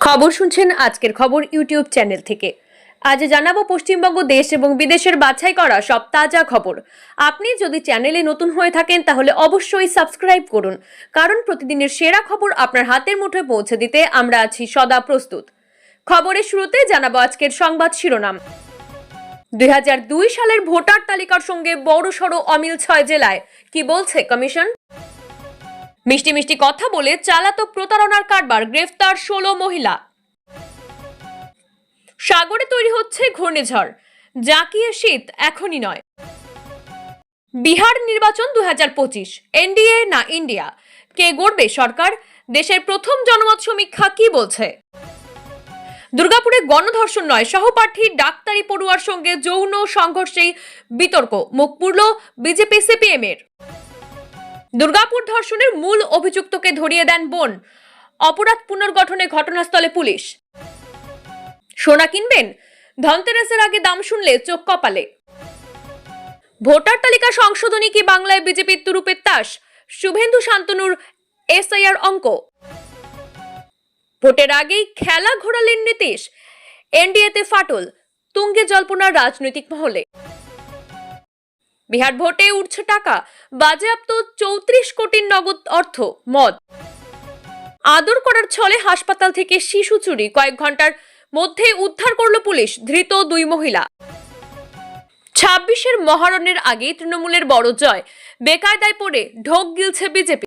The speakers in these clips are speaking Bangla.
খবর শুনছেন আজকের খবর ইউটিউব চ্যানেল থেকে। আজ জানাব পশ্চিমবঙ্গ, দেশ এবং বিদেশের বাছাই করা সব তাজা খবর। আপনি যদি চ্যানেলে নতুন হয়ে থাকেন, তাহলে অবশ্যই সাবস্ক্রাইব করুন। কারণ প্রতিদিনের সেরা খবর আপনার হাতের মুঠোয় পৌঁছে দিতে আমরা আছি সদা প্রস্তুত। খবরের শুরুতে জানাব আজকের সংবাদ শিরোনাম। দুই হাজার দুই সালের ভোটার তালিকার সঙ্গে বড়সড় অমিল ছয় জেলায়। কি বলছে কমিশন? মিষ্টি মিষ্টি কথা বলে চালাতো প্রতারণার কারবার গ্রেফতার ষোলো মহিলা। সাগরে তৈরি হচ্ছে ঘূর্ণিঝড়। জাঁকিয়ে শীত এখনই নয়। বিহার নির্বাচন দু হাজার পঁচিশ। এনডিএ না ইন্ডিয়া? কে গড়বে সরকার? দেশের প্রথম জনমত সমীক্ষা কি বলছে? দুর্গাপুরে গণধর্ষণ নয়। সহপাঠী ডাক্তারি পড়ুয়ার সঙ্গে যৌন সংঘর্ষেই বিতর্ক। মুখ পুরল বিজেপি সিপিএম এর দুর্গাপুর ধর্ষণের মূল অভিযুক্তকে ধরিয়ে দেন বোন। অপরাধ পুনর্গঠনে ঘটনাস্থলে পুলিশ। সোনা কিনবেন? ধনতেরাসের আগে দাম শুনলে চোখ কপালে। ভোটার তালিকা সংশোধনী কি বাংলায় বিজেপির তুরুপের তাস? শুভেন্দু শান্তনুর এসআইআর অঙ্ক। ভোটের আগেই খেলা ঘোরালেন নীতিশ। এনডিএতে ফাটল। তুঙ্গে জল্পনার রাজনৈতিক মহলে। বিহার ভোটে উঠছে টাকা। বাজেয়াপ্ত চৌত্রিশ কোটির নগদ অর্থ, মদ। আদর করার ছলে হাসপাতাল থেকে শিশু চুরি, কয়েক ঘণ্টার মধ্যে উদ্ধার করল পুলিশ, ধৃত দুই মহিলা। ছাব্বিশের মহারণের আগে তৃণমূলের বড় জয়, বেকায়দায় পড়ে ঢোক গিলছে বিজেপি।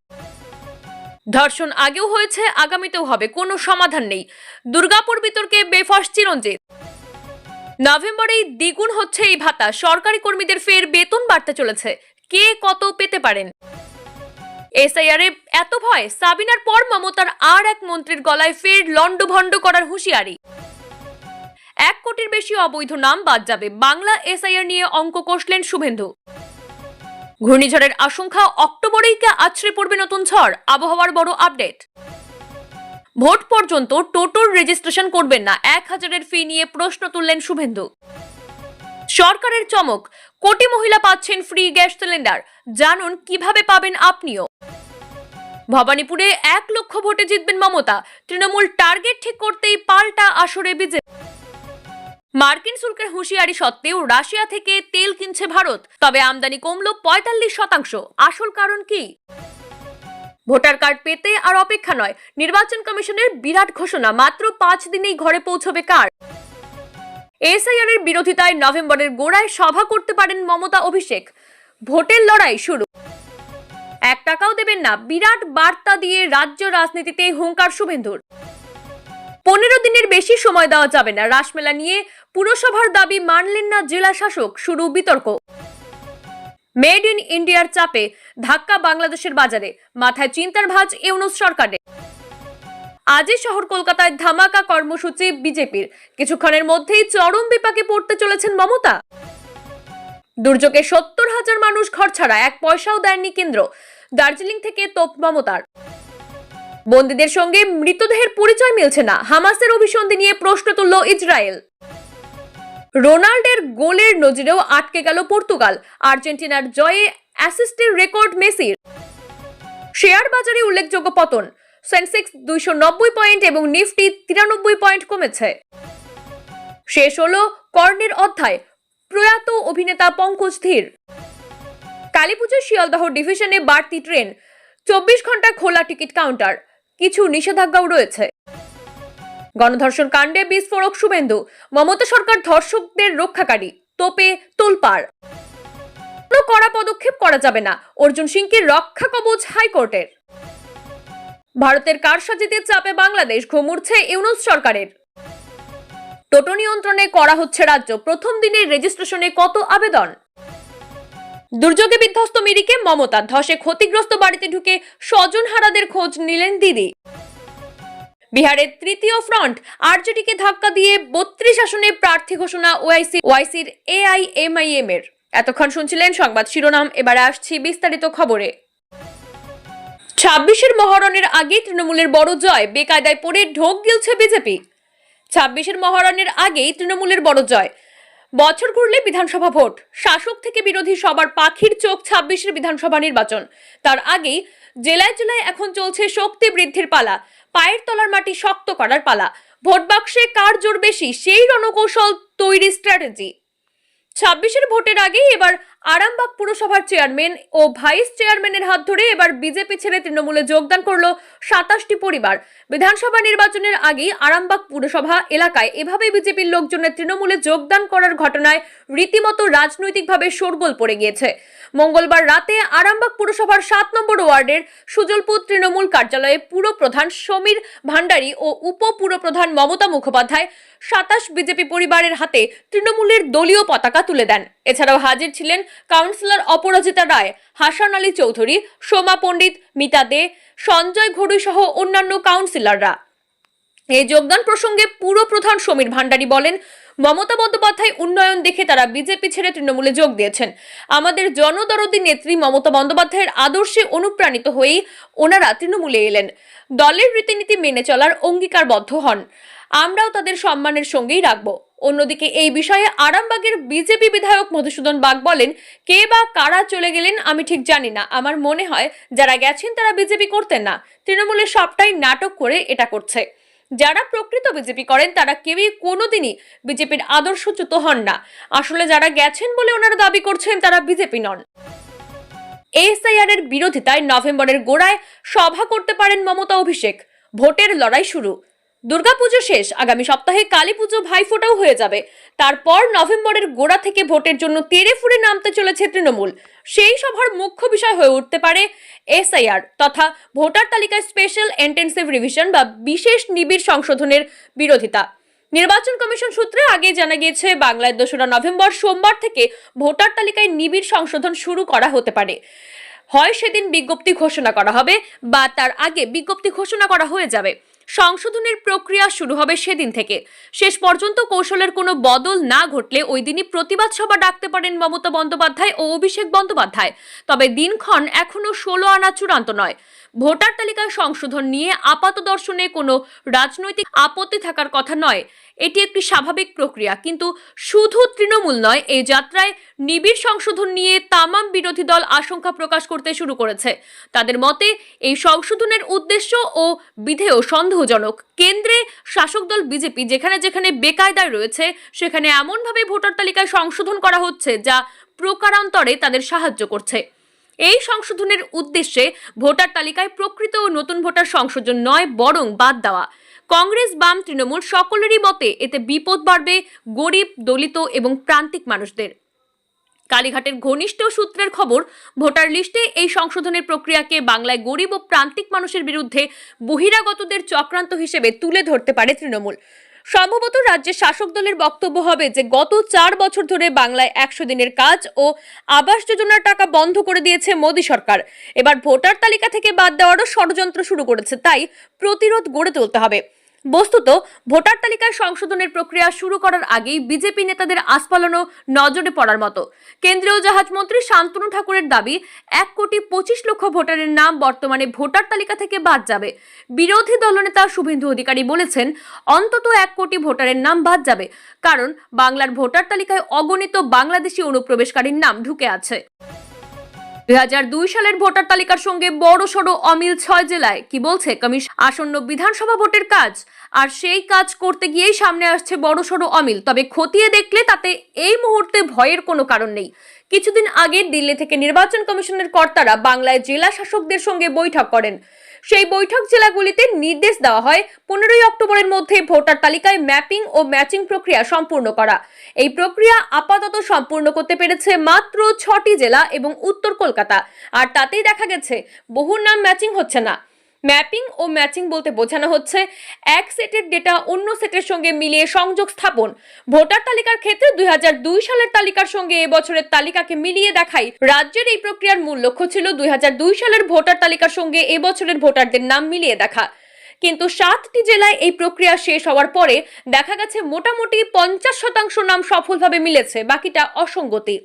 ধর্ষণ আগেও হয়েছে, আগামীতেও হবে, কোনো সমাধান নেই। দুর্গাপুর বিতর্কে বেফাস চিরঞ্জিত। নভেম্বরেই দ্বিগুণ হচ্ছে এই ভাতা। সরকারি কর্মীদের ফের বেতন বাড়তে চলেছে। কে কত পেতে পারেন? এসআইআর এত ভয়। সাবিনার পর মমতার আর এক মন্ত্রীর গলায় ফের লন্ডভন্ড করার হুঁশিয়ারি। এক কোটির বেশি অবৈধ নাম বাদ যাবে। বাংলা এসআইআর নিয়ে অঙ্ক কষলেন শুভেন্দু। ঘূর্ণিঝড়ের আশঙ্কা অক্টোবরেই কে আছড়ে পড়বে নতুন ঝড়? আবহাওয়ার বড় আপডেট। ভোট পর্যন্ত টোটোর রেজিস্ট্রেশন করবেন না। এক হাজারের ফি নিয়ে প্রশ্ন তুললেন শুভেন্দু। সরকারের চমক, কোটি মহিলা পাচ্ছেন ফ্রি গ্যাস সিলিন্ডার জানুন, কীভাবে পাবেন আপনিও? ভবানীপুরে এক লক্ষ ভোটে জিতবেন মমতা। তৃণমূল টার্গেট ঠিক করতেই পাল্টা আসরে বিজেপি। মার্কিন শুল্কের হুঁশিয়ারি সত্ত্বেও রাশিয়া থেকে তেল কিনছে ভারত। তবে আমদানি কমল পঁয়তাল্লিশ শতাংশ। আসল কারণ কি? ভোটার কার্ড পেতে আর অপেক্ষা নয়। নির্বাচন কমিশনের বিরাট ঘোষণা, মাত্র পাঁচ দিনেই ঘরে পৌঁছবে কার্ড এসআইআর এর বিরোধিতায় নভেম্বরের গোড়ায় সভা করতে পারেন মমতা অভিষেক। ভোটের লড়াই শুরু। এক টাকাও দেবেন না, বিরাট বার্তা দিয়ে রাজ্য রাজনীতিতে হুঙ্কার শুভেন্দুর। পনেরো দিনের বেশি সময় দেওয়া যাবে না, রাসমেলা নিয়ে পুরসভার দাবি মানলেন না জেলা শাসক, শুরু বিতর্ক। মেড ইন ইন্ডিয়ার চাপে ধাক্কা বাংলাদেশের বাজারে। মাথায় চিন্তার ভাঁজ ইউনুস সরকারের। আজই শহর কলকাতায় ধামাকা কর্মসূচি বিজেপির। কিছুক্ষণের মধ্যেই চরম বিপাকে পড়তে চলেছেন মমতা। দুর্যোগে সত্তর হাজার মানুষ ঘর ছাড়া এক পয়সাও দেয়নি কেন্দ্র। দার্জিলিং থেকে তোপ মমতার। বন্দীদের সঙ্গে মৃতদেহের পরিচয় মিলছে না। হামাসের অভিসন্ধি নিয়ে প্রশ্ন তুলল ইসরায়েল। রোনাল্ডের গোলের নজিরেও আটকে গেল পর্তুগাল। আর্জেন্টিনার জয়ে অ্যাসিস্টের রেকর্ড মেসির। শেয়ার বাজারে উল্লেখযোগ্য পতন। সেন্সেক্স দুইশো নব্বই পয়েন্ট এবং নিফটি তিরানব্বই পয়েন্ট কমেছে। শেষ হলো কর্ণের অধ্যায়। প্রয়াত অভিনেতা পঙ্কজ ধীর। কালীপুজোর শিয়ালদহ ডিভিশনে বাড়তি ট্রেন। চব্বিশ ঘণ্টা খোলা টিকিট কাউন্টার। কিছু নিষেধাজ্ঞাও রয়েছে। গণধর্ষণ কাণ্ডে বিস্ফোরক শুভেন্দু, মমতা সরকার ধর্ষকদের রক্ষাকারী, তোপে তোলপাড়। কোনো কড়া পদক্ষেপ করা যাবে না, অর্জুন সিংকে রক্ষা কবচ হাইকোর্টের। ভারতের কারসাজিতে চাপে বাংলাদেশ, ঘুমুরছে ইউনুস সরকারের। টোটো নিয়ন্ত্রণে করা হচ্ছে রাজ্য, প্রথম দিনের রেজিস্ট্রেশনে কত আবেদন? দুর্যোগে বিধ্বস্ত মিরিকে মমতা, ধসে ক্ষতিগ্রস্ত বাড়িতে ঢুকে স্বজন হারাদের খোঁজ নিলেন দিদি। বিহারের তৃতীয় ফ্রন্ট, আরজেডিকে ধাক্কা দিয়ে বত্রিশ আসনে প্রার্থী ঘোষণা ওআইসি ওআইসির এআইএমআইএম এর এতক্ষণ শুনছিলেন সংবাদ শিরোনাম, এবারে আসছি বিস্তারিত খবরে। ছাব্বিশের মহারণের আগে তৃণমূলের বড় জয়, বেকায়দায় পড়ে ঢোক গিলছে বিজেপি। ছাব্বিশের মহারণের আগেই তৃণমূলের বড় জয়, বছর ঘুরলে বিধানসভা ভোট। শাসক থেকে বিরোধী সবার পাখির চোখ ছাব্বিশের বিধানসভা নির্বাচন। তার আগেই জেলায় জেলায় এখন চলছে শক্তি বৃদ্ধির পালা। পায়ের তলার মাটি শক্ত করার পালা। ভোট বাক্সে কার জোর বেশি, সেই রণকৌশল তৈরি স্ট্র্যাটেজি ছাব্বিশের ভোটের আগে এবার আরামবাগ পুরসভার চেয়ারম্যান ও ভাইস চেয়ারম্যানের হাত ধরে এবার বিজেপি ছেড়ে তৃণমূলে যোগদান করল সাতাশটি পরিবার। বিধানসভা নির্বাচনের আগেই আরামবাগ পুরসভা এলাকায় এভাবে বিজেপির লোকজনের তৃণমূলে যোগদান করার ঘটনায় রীতিমতো রাজনৈতিকভাবে শোরগোল পড়ে গিয়েছে। মঙ্গলবার রাতে আরামবাগ পুরসভার সাত নম্বর ওয়ার্ডের সুজলপুর তৃণমূল কার্যালয়ে পুরপ্রধান সমীর ভান্ডারী ও উপ পুরপ্রধান মমতা মুখোপাধ্যায় সাতাশ বিজেপি পরিবারের হাতে তৃণমূলের দলীয় পতাকা তুলে দেন। এছাড়াও হাজির ছিলেন কাউন্সিলর অপরাজিতা রায়, হাসান আলী চৌধুরী, সোমা পণ্ডিত, মিতা দে, সঞ্জয় ঘড়ুই সহ অন্যান্য কাউন্সিলররা। এই যোগদান প্রসঙ্গে পুরো প্রধান সমীর ভান্ডারী বলেন, মমতা বন্দ্যোপাধ্যায় উন্নয়ন দেখে তারা বিজেপি ছেড়ে তৃণমূলে যোগ দিয়েছেন। আমাদের জনদরদী নেত্রী মমতা বন্দ্যোপাধ্যায়ের আদর্শে অনুপ্রাণিত হয়েই ওনারা তৃণমূলে এলেন। দলের রীতিনীতি মেনে চলার অঙ্গীকারবদ্ধ হন। আমরাও তাদের সম্মানের সঙ্গেই রাখব। অন্যদিকে এই বিষয়ে আরামবাগের বিজেপি বিধায়ক মধুসূদন বাগ বলেন, কে বা কারা চলে গেলেন আমি ঠিক জানি না। আমার মনে হয়, যারা গেছেন তারা বিজেপি করতেন না। তৃণমূলের সবটাই নাটক করে এটা করছে। যারা প্রকৃত বিজেপি করেন, তারা কেউই কোনোদিনই বিজেপির আদর্শচ্যুত হন না। আসলে যারা গেছেন বলে ওনারা দাবি করছেন, তারা বিজেপি নন। এসআইআর এর বিরোধিতায় নভেম্বরের গোড়ায় সভা করতে পারেন মমতা অভিষেক। ভোটের লড়াই শুরু। দুর্গাপুজো শেষ। আগামী সপ্তাহে কালী পুজো ভাইফোঁটাও হয়ে যাবে। তারপর নভেম্বরের গোড়া থেকে ভোটের জন্য তেড়ে ফুড়ে নামতে চলেছে তৃণমূল। সেই সভার মুখ্য বিষয় হয়ে উঠতে পারে এসআইআর তথা ভোটার তালিকায় স্পেশাল এন্টেন্সিভ রিভিশন বা বিশেষ নিবিড় সংশোধনের বিরোধিতা। নির্বাচন কমিশন সূত্রে আগে জানা গিয়েছে, বাংলায় দোসরা নভেম্বর সোমবার থেকে ভোটার তালিকায় নিবিড় সংশোধন শুরু করা হতে পারে। হয় সেদিন বিজ্ঞপ্তি ঘোষণা করা হবে বা তার আগে বিজ্ঞপ্তি ঘোষণা করা হয়ে যাবে। সংশোধনের প্রক্রিয়া শুরু হবে সেদিন থেকে। শেষ পর্যন্ত কৌশলের কোনো বদল না ঘটলে ওই দিনই প্রতিবাদ সভা ডাকতে পারেন মমতা বন্দ্যোপাধ্যায় ও অভিষেক বন্দ্যোপাধ্যায়। তবে দিনক্ষণ এখনও ষোলো আনা চূড়ান্ত নয়। ভোটার তালিকায় সংশোধন নিয়ে আপাত দর্শনে কোনো রাজনৈতিক আপত্তি থাকার কথা নয়। এটি একটি স্বাভাবিক প্রক্রিয়া, কিন্তু শুধু তৃণমূল নয়, এই যাত্রায় নিবিড় সংশোধন নিয়ে তামাম বিরোধী দল আশঙ্কা প্রকাশ করতে শুরু করেছে। তাদের মতে, এই সংশোধনের উদ্দেশ্য ও বিধেয় সন্দেহজনক। কেন্দ্রে শাসক দল বিজেপি যেখানে যেখানে বেকায়দায় রয়েছে, সেখানে এমনভাবে ভোটার তালিকায় সংশোধন করা হচ্ছে যা প্রকারান্তরে তাদের সাহায্য করছে। এই সংশোধনের উদ্দেশ্যে ভোটার তালিকায় প্রকৃত ও নতুন ভোটার সংশোধন নয়, বরং বাদ দেওয়া। কংগ্রেস, বাম, তৃণমূল সকলেরই মতে এতে বিপদ বাড়বে গরিব, দলিত এবং প্রান্তিক মানুষদের। কালীঘাটের ঘনিষ্ঠ সূত্রের খবর, ভোটার লিস্টে এই সংশোধনের প্রক্রিয়াকে বাংলায় গরিব ও প্রান্তিক মানুষের বিরুদ্ধে বহিরাগতদের চক্রান্ত হিসেবে তুলে ধরতে পারে তৃণমূল। সম্ভবত রাজ্যের শাসক দলের বক্তব্য হবে যে, গত চার বছর ধরে বাংলায় একশো দিনের কাজ ও আবাস যোজনার টাকা বন্ধ করে দিয়েছে মোদী সরকার। এবার ভোটার তালিকা থেকে বাদ দেওয়ারও ষড়যন্ত্র শুরু করেছে, তাই প্রতিরোধ গড়ে তুলতে হবে। বস্তুত ভোটার তালিকার সংশোধনের প্রক্রিয়া শুরু করার আগেই বিজেপি নেতাদের আস্ফালনও নজরে পড়ার মতো। কেন্দ্রীয় জাহাজমন্ত্রী শান্তনু ঠাকুরের দাবি, এক কোটি পঁচিশ লক্ষ ভোটারের নাম বর্তমানে ভোটার তালিকা থেকে বাদ যাবে। বিরোধী দলনেতা শুভেন্দু অধিকারী বলেছেন, অন্তত এক কোটি ভোটারের নাম বাদ যাবে। কারণ বাংলার ভোটার তালিকায় অগণিত বাংলাদেশি অনুপ্রবেশকারীর নাম ঢুকে আছে। দু হাজার দুই সালের ভোটার তালিকার সঙ্গে বড় সড়ো অমিল ছয় জেলায়। কি বলছে কমিশন আসন্ন বিধানসভা ভোটের কাজ? আর সেই কাজ করতে গিয়েই সামনে আসছে বড় সড়ো অমিল। তবে খতিয়ে দেখলে তাতে এই মুহূর্তে ভয়ের কোনো কারণ নেই। কিছুদিন আগে দিল্লি থেকে নির্বাচন কমিশনের কর্তারা বাংলায় জেলা শাসকদের সঙ্গে বৈঠক করেন। সেই বৈঠক জেলাগুলিতে নির্দেশ দেওয়া হয় পনেরোই অক্টোবরের মধ্যে ভোটার তালিকায় ম্যাপিং ও ম্যাচিং প্রক্রিয়া সম্পূর্ণ করা। এই প্রক্রিয়া আপাতত সম্পূর্ণ করতে পেরেছে মাত্র ছটি জেলা এবং উত্তর কলকাতা। আর তাতেই দেখা গেছে বহু নাম ম্যাচিং হচ্ছে না। ম্যাপিং ও ম্যাচিং বলতে বোঝানো হচ্ছে, এক সেটের ডেটা অন্য সেটের সঙ্গে মিলিয়ে সংযোগ স্থাপন। ভোটার তালিকার ক্ষেত্রে দুই হাজার দুই সালের তালিকার সঙ্গে এবছরের তালিকাকে মিলিয়ে দেখাই। রাজ্যের এই প্রক্রিয়ার মূল লক্ষ্য ছিল দুই হাজার দুই সালের ভোটার তালিকার সঙ্গে এবছরের ভোটারদের নাম মিলিয়ে দেখা। কিন্তু সাতটি জেলায় এই প্রক্রিয়া শেষ হওয়ার পরে দেখা গেছে মোটামুটি পঞ্চাশ শতাংশ নাম সফলভাবে মিলেছে, বাকিটা অসঙ্গতি।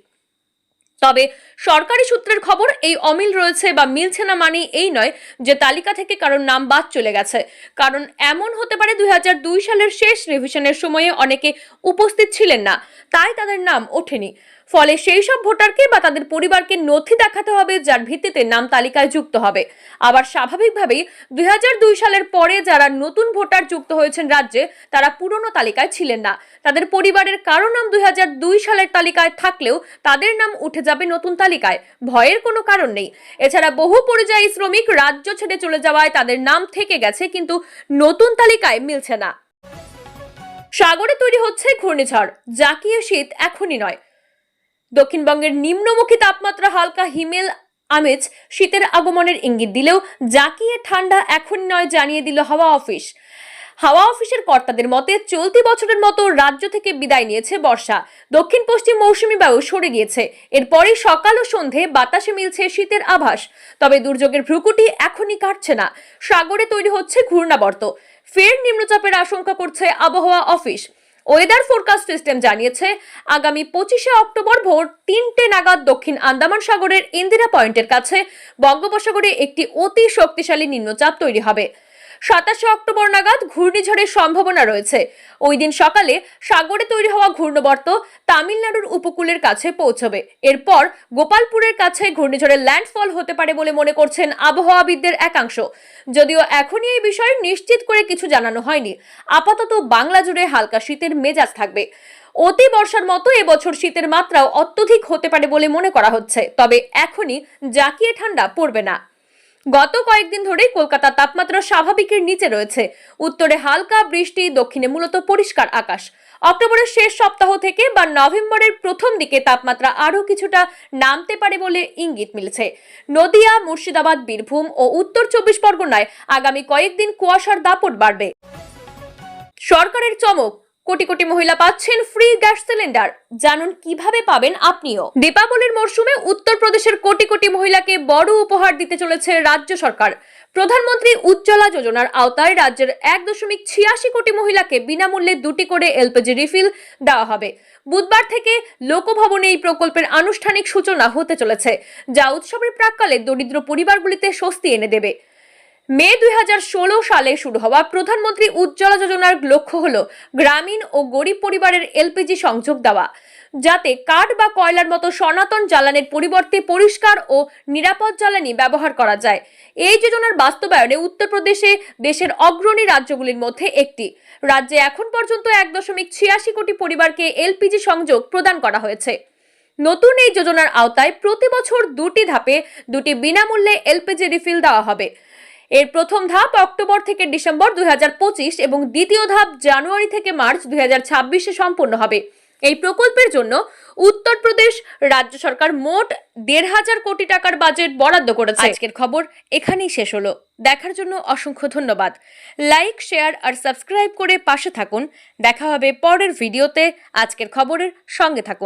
তবে সরকারি সূত্রের খবর, এই অমিল রয়েছে বা মিলছে না মানে এই নয় যে তালিকা থেকে কারোর নাম বাদ চলে গেছে। কারণ এমন হতে পারে দুই হাজার দুই সালের শেষ রিভিশনের সময়ে অনেকে উপস্থিত ছিলেন না, তাই তাদের নাম ওঠেনি। ফলে সেই সব ভোটারকে বা তাদের পরিবারকে নথি দেখাতে হবে, যার ভিত্তিতে নাম তালিকায় যুক্ত হবে। আবার স্বাভাবিকভাবেই দুই হাজার দুই সালের পরে যারা নতুন ভোটার যুক্ত হয়েছেন রাজ্যে, তারা পুরনো তালিকায় ছিলেন না। তাদের পরিবারের কারও নাম দুই হাজার দুই সালের তালিকায় থাকলেও তাদের নাম উঠে যাবে নতুন তালিকায়। ভয়ের কোনো কারণ নেই। এছাড়া বহু পরিযায়ী শ্রমিক রাজ্য ছেড়ে চলে যাওয়ায় তাদের নাম থেকে গেছে, কিন্তু নতুন তালিকায় মিলছে না। সাগরে তৈরি হচ্ছে ঘূর্ণিঝড়। জাকিয়ে শীত এখনই নয়। দক্ষিণবঙ্গের নিম্নমুখী তাপমাত্রা হালকা হিমেল আমেজ শীতের আগমনের ইঙ্গিত দিলেও জাকিয়ে ঠান্ডা এখনই নয় জানিয়ে দিল হাওয়া অফিস। হাওয়া অফিসের কর্তাদের মতে চলতি বছরের মতো রাজ্য থেকে বিদায় নিয়েছে বর্ষা। দক্ষিণ পশ্চিম মৌসুমী বায়ু সরে গিয়েছে। এরপরই সকাল ও সন্ধে বাতাসে মিলছে শীতের আভাস। তবে দুর্যোগের ভ্রুকুটি এখনই কাটছে না। সাগরে তৈরি হচ্ছে ঘূর্ণাবর্ত। ফের নিম্নচাপের আশঙ্কা করছে আবহাওয়া অফিস। ওয়েদার ফোরকাস্ট সিস্টেম জানিয়েছে, আগামী পঁচিশে অক্টোবর ভোর তিনটে নাগাদ দক্ষিণ আন্দামান সাগরের ইন্দিরা পয়েন্টের কাছে বঙ্গোপসাগরে একটি অতি শক্তিশালী নিম্নচাপ তৈরি হবে। সাতাশে অক্টোবর নাগাদ ঘূর্ণিঝড়ের সম্ভাবনা রয়েছে। ওই দিন সকালে সাগরে তৈরি হওয়া ঘূর্ণবর্ত তামিলনাড়ুর উপকূলের কাছে পৌঁছবে। এরপর গোপালপুরের কাছে ঘূর্ণিঝড়ের ল্যান্ডফল হতে পারে বলে মনে করছেন আবহাওয়াবিদদের একাংশ। যদিও এখনই এই বিষয়ে নিশ্চিত করে কিছু জানানো হয়নি। আপাতত বাংলা জুড়ে হালকা শীতের মেজাজ থাকবে। অতি বর্ষার মতো এবছর শীতের মাত্রাও অত্যধিক হতে পারে বলে মনে করা হচ্ছে। তবে এখনই জাকিয়ে ঠান্ডা পড়বে না। গত কয়েকদিন ধরেই কলকাতার তাপমাত্রা স্বাভাবিকের নিচে রয়েছে। উত্তরে হালকা বৃষ্টি, দক্ষিণে মূলত পরিষ্কার আকাশ। অক্টোবরের শেষ সপ্তাহ থেকে বা নভেম্বরের প্রথম দিকে তাপমাত্রা আরও কিছুটা নামতে পারে বলে ইঙ্গিত মিলছে। নদিয়া, মুর্শিদাবাদ, বীরভূম ও উত্তর চব্বিশ পরগনায় আগামী কয়েকদিন কুয়াশার দাপট বাড়বে। সরকারের চমক কোটি কোটি মহিলা পাচ্ছেন ফ্রি গ্যাস সিলিন্ডার জানুন কীভাবে পাবেন আপনিও। দীপাবলির মরশুমে উত্তরপ্রদেশের কোটি কোটি মহিলাকে বড় উপহার দিতে চলেছে রাজ্য সরকার। প্রধানমন্ত্রী উজ্জ্বলা যোজনার আওতায় রাজ্যের এক দশমিক ছিয়াশি কোটি মহিলাকে বিনামূল্যে দুটি করে এলপিজি রিফিল দেওয়া হবে। বুধবার থেকে লোকভবনে এই প্রকল্পের আনুষ্ঠানিক সূচনা হতে চলেছে, যা উৎসবের প্রাককালে দরিদ্র পরিবারগুলিতে স্বস্তি এনে দেবে। মে দুই হাজার ষোলো সালে শুরু হওয়া প্রধানমন্ত্রী উজ্জ্বলা যোজনার লক্ষ্য হল গ্রামীণ ও গরিব পরিবারের এলপিজি সংযোগ দেওয়া, যাতে কাঠ বা কয়লার মতো সনাতন জ্বালানির পরিবর্তে পরিষ্কার ও নিরাপদ জ্বালানি ব্যবহার করা যায়। এই যোজনার বাস্তবায়নে উত্তরপ্রদেশে দেশের অগ্রণী রাজ্যগুলির মধ্যে একটি। রাজ্যে এখন পর্যন্ত এক দশমিক ছিয়াশি কোটি পরিবারকে এলপিজি সংযোগ প্রদান করা হয়েছে। নতুন এই যোজনার আওতায় প্রতি বছর দুটি ধাপে দুটি বিনামূল্যে এলপিজি রিফিল দেওয়া হবে। এর প্রথম ধাপ অক্টোবর থেকে ডিসেম্বর দুই হাজার পঁচিশ এবং দ্বিতীয় ধাপ জানুয়ারি থেকে মার্চ দুই সম্পন্ন হবে। এই প্রকল্পের জন্য উত্তরপ্রদেশ রাজ্য সরকার মোট দেড় হাজার কোটি টাকার বাজেট বরাদ্দ করেছে। আজকের খবর এখানেই শেষ হলো। দেখার জন্য অসংখ্য ধন্যবাদ। লাইক, শেয়ার আর সাবস্ক্রাইব করে পাশে থাকুন। দেখা হবে পরের ভিডিওতে। আজকের খবরের সঙ্গে থাকুন।